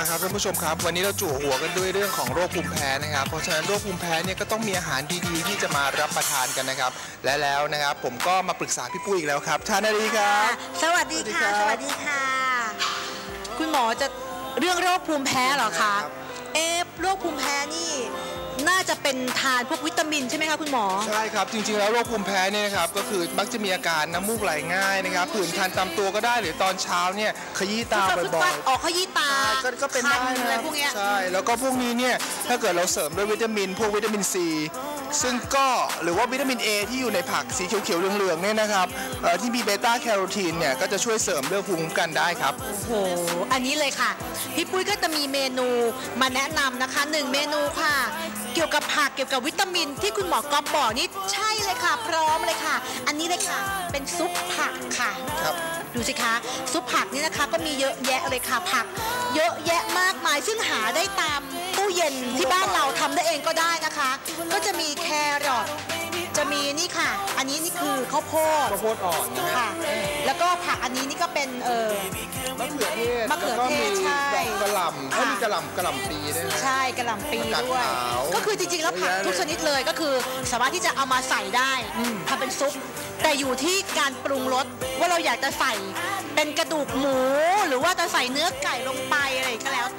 นะครับท่านผู้ชมครับ วันนี้เราจั่วหัวกันด้วยเรื่องของโรคภูมิแพ้นะครับ เพราะฉะนั้นโรคภูมิแพ้เนี่ยก็ต้องมีอาหารดีๆ ที่จะมารับประทานกันนะครับ และแล้วนะครับผมก็มาปรึกษาพี่ปุ้ยอีกแล้วครับชานารีครับ สวัสดีค่ะสสวัวัสสดีดีครัค่ะบคุณหมอจะเรื่องโรคภูมิแพ้เหรอคะครับเอ๊ะโรคภูมิแพ้นี่น่า จะเป็นทานพวกวิตามินใช่ไหมคะคุณหมอ ใช่ครับ จริงๆ แล้วโรคภูมิแพ้เนี่ยนะครับก็คือมักจะมีอาการน้ำมูกไหลง่ายนะครับผื่นคันตามตัวก็ได้หรือตอนเช้าเนี่ยขยี้ตาฟึดบ่อฟัยดๆออกขยี้ตาก็ก็เป็นได้คันนะอะไรพวกเนี้ยใช่แล้วก็พวกนี้เนี่ยถ้าเกิดเราเสริมด้วยวิตามิน พวกวิตามินซีซึ่งก็หรือว่าวิตามิน A ที่อยู่ในผักสีเขียวๆเหลืองๆเนี่ยนะครับเอ่อที่มีเบต้าแคโรทีนเนี่ยก็จะช่วยเสริมเรื่องภูมิคุ้มกันได้ครับโอ้โหอันนี้เลยค่ะ พี่ปุ้ยก็จะมีเมนูมาแนะนำนะคะหนึ่งเมนูค่ะเกี่ยวกับผักเกี่ยวกับวิตามินที่คุณหมอก๊อฟบอกนี่ใช่เลยค่ะ พร้อมเลยค่ะ อันนี้เลยค่ะ เป็นซุปผักค่ะครับดูสิคะซุปผักนี่นะคะก็มีเยอะแยะเลยค่ะผัก เยอะแยะมากมายซึ่งหาได้ตามตู้เย็นที่บ้านเราทำได้เองก็ได้นะคะ ก็จะมีแครอทจะมีนี่ค่ะ อันนี้นี่คือข้าวโพดข้าวโพดอ่อนนะฮะค่ะ แล้วก็ผักอันนี้นี่ก็เป็นเออมะเขือเทศมะเขือเทศแล้วก็มีใช่ดอกกระหล่ำค่ะก็มีกระหล่ำกระหล่ำปีด้วยนะ ใช่กระหล่ำปีผักกาดด้วยขาวก็คือจริงๆแล้วผักเยอะแยะทุกชนิดเลยก็คือสามารถที่จะเอามาใส่ได้ทำเป็นซุป แต่อยู่ที่การปรุงรสว่าเราอยากจะใส่เป็นกระดูกหมู หรือว่าจะใส่เนื้อไก่ลงไปอะไรก็แล้วแต่